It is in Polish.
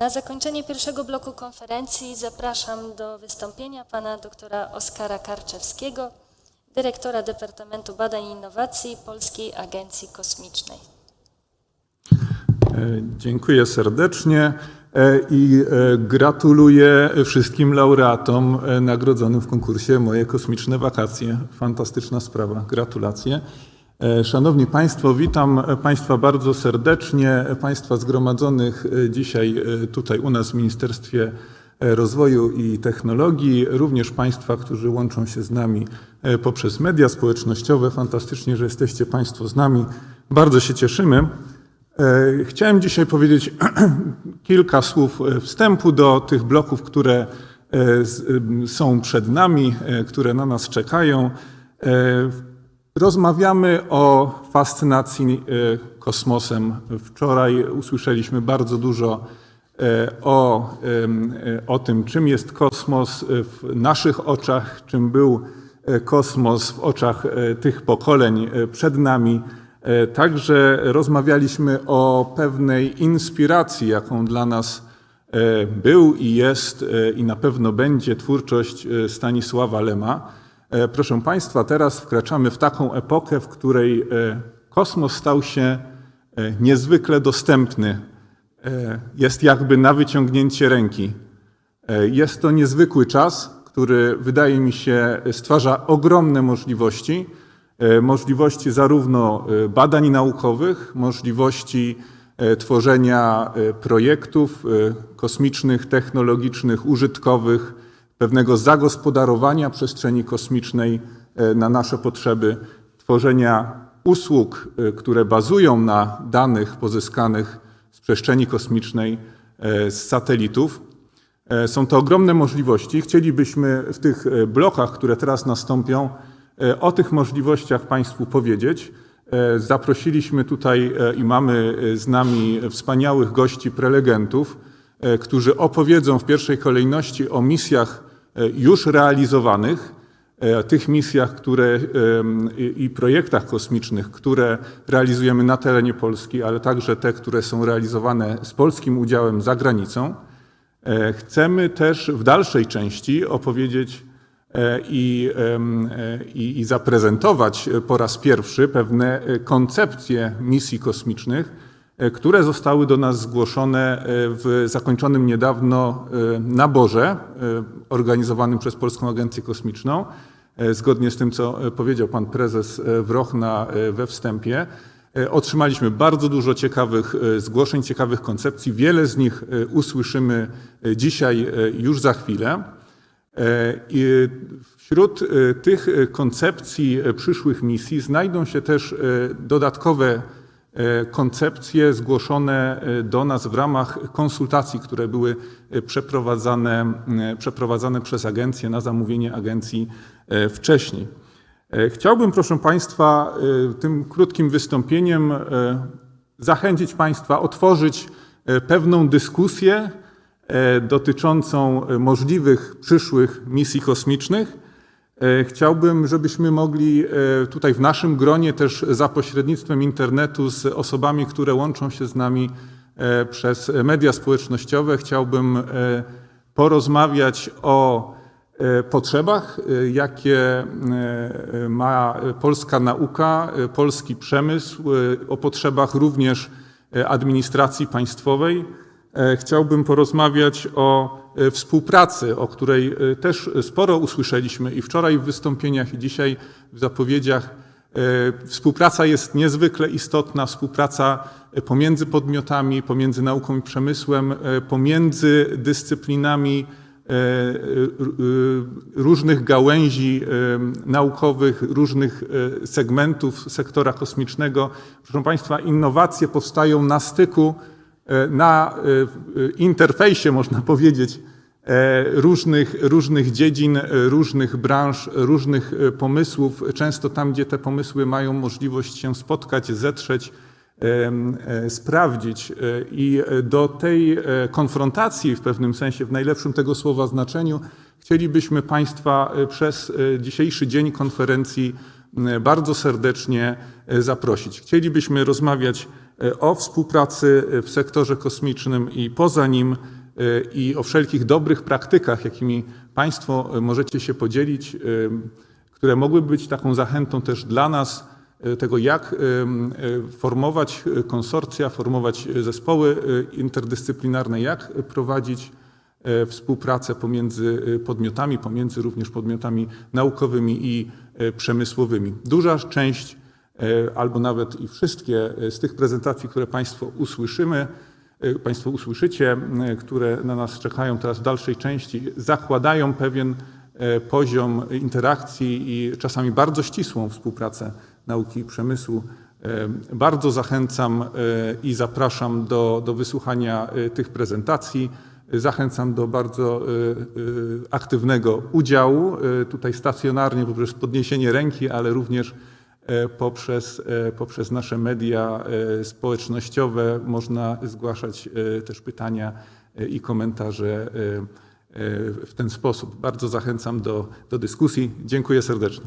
Na zakończenie pierwszego bloku konferencji zapraszam do wystąpienia pana doktora Oskara Karczewskiego, dyrektora Departamentu Badań i Innowacji Polskiej Agencji Kosmicznej. E, Dziękuję serdecznie e, i e, gratuluję wszystkim laureatom nagrodzonym w konkursie Moje kosmiczne wakacje. Fantastyczna sprawa. Gratulacje. E, Szanowni Państwo, witam Państwa bardzo serdecznie, Państwa zgromadzonych e, dzisiaj e, tutaj u nas w Ministerstwie Rozwoju i Technologii, również Państwa, którzy łączą się z nami poprzez media społecznościowe. Fantastycznie, że jesteście Państwo z nami. Bardzo się cieszymy. Chciałem dzisiaj powiedzieć kilka słów wstępu do tych bloków, które są przed nami, które na nas czekają. Rozmawiamy o fascynacji e, kosmosem. Wczoraj usłyszeliśmy bardzo dużo e, o, e, o tym, czym jest kosmos w naszych oczach, czym był kosmos w oczach tych pokoleń przed nami. Także rozmawialiśmy o pewnej inspiracji, jaką dla nas był i jest i na pewno będzie twórczość Stanisława Lema. E, Proszę Państwa, teraz wkraczamy w taką epokę, w której e, kosmos stał się e, niezwykle dostępny. Jest jakby na wyciągnięcie ręki. Jest to niezwykły czas, który wydaje mi się stwarza ogromne możliwości. Możliwości zarówno badań naukowych, możliwości tworzenia projektów kosmicznych, technologicznych, użytkowych, pewnego zagospodarowania przestrzeni kosmicznej e, na nasze potrzeby, tworzenia usług, e, które bazują na danych pozyskanych z przestrzeni kosmicznej, e, z satelitów. Są to ogromne możliwości. Chcielibyśmy w tych blokach, które teraz nastąpią, o tych możliwościach Państwu powiedzieć. Zaprosiliśmy tutaj i mamy z nami wspaniałych gości, prelegentów, którzy opowiedzą w pierwszej kolejności o misjach już realizowanych, e, tych misjach które, em, i projektach kosmicznych, które realizujemy na terenie Polski, ale także te, które są realizowane z polskim udziałem za granicą. E, Chcemy też w dalszej części opowiedzieć e, i, e, i, i zaprezentować e, po raz pierwszy pewne e, koncepcje misji kosmicznych, e, które zostały do nas zgłoszone e, w zakończonym niedawno e, naborze e, organizowanym przez Polską Agencję Kosmiczną. E, Zgodnie z tym, co e, powiedział pan prezes e, Wrochna e, we wstępie, E, Otrzymaliśmy bardzo dużo ciekawych e, zgłoszeń, ciekawych koncepcji. Wiele z nich e, usłyszymy e, dzisiaj, e, już za chwilę. E, I wśród e, tych e, koncepcji e, przyszłych misji znajdą się też e, dodatkowe e, koncepcje zgłoszone e, do nas w ramach konsultacji, które były e, przeprowadzane, e, przeprowadzane przez agencję na zamówienie agencji e, wcześniej. E, Chciałbym, proszę Państwa, e, tym krótkim wystąpieniem e, zachęcić Państwa, otworzyć e, pewną dyskusję e, dotyczącą e, możliwych przyszłych misji kosmicznych. E, Chciałbym, żebyśmy mogli e, tutaj w naszym gronie też za pośrednictwem internetu z osobami, które łączą się z nami e, przez media społecznościowe, chciałbym porozmawiać o potrzebach, jakie ma polska nauka, polski przemysł, o potrzebach również administracji państwowej. Chciałbym porozmawiać o współpracy, o której e, też sporo usłyszeliśmy i wczoraj w wystąpieniach, i dzisiaj w zapowiedziach. E, Współpraca jest niezwykle istotna, współpraca e, pomiędzy podmiotami, pomiędzy nauką i przemysłem, e, pomiędzy dyscyplinami e, różnych gałęzi e, naukowych, różnych e, segmentów sektora kosmicznego. Proszę Państwa, innowacje powstają na styku, e, na e, interfejsie, można powiedzieć, e, różnych, różnych dziedzin, e, różnych branż, różnych e, pomysłów, często tam, gdzie te pomysły mają możliwość się spotkać, zetrzeć, e, sprawdzić. E, I e, do tej e, konfrontacji w pewnym sensie, w najlepszym tego słowa znaczeniu, chcielibyśmy Państwa e, przez e, dzisiejszy dzień konferencji bardzo serdecznie e, zaprosić. Chcielibyśmy rozmawiać e, o współpracy w sektorze kosmicznym i poza nim e, i o wszelkich dobrych praktykach, jakimi Państwo e, możecie się podzielić, e, które mogłyby być taką zachętą też dla nas, e, tego jak e, e, formować e, konsorcja, formować e, zespoły e, interdyscyplinarne, jak prowadzić e, współpracę pomiędzy e, podmiotami, pomiędzy również podmiotami naukowymi i e, przemysłowymi. Duża część e, albo nawet i wszystkie e, z tych prezentacji, które Państwo usłyszymy, e, Państwo usłyszycie, które na nas czekają teraz w dalszej części, zakładają pewien e, poziom interakcji i czasami bardzo ścisłą współpracę nauki i przemysłu. E, Bardzo zachęcam e, i zapraszam do, do wysłuchania e, tych prezentacji. Zachęcam do bardzo e, e, aktywnego udziału, e, tutaj stacjonarnie poprzez podniesienie ręki, ale również e, poprzez, e, poprzez nasze media e, społecznościowe można zgłaszać e, też pytania e, i komentarze e, e, w ten sposób. Bardzo zachęcam do, do dyskusji. Dziękuję serdecznie.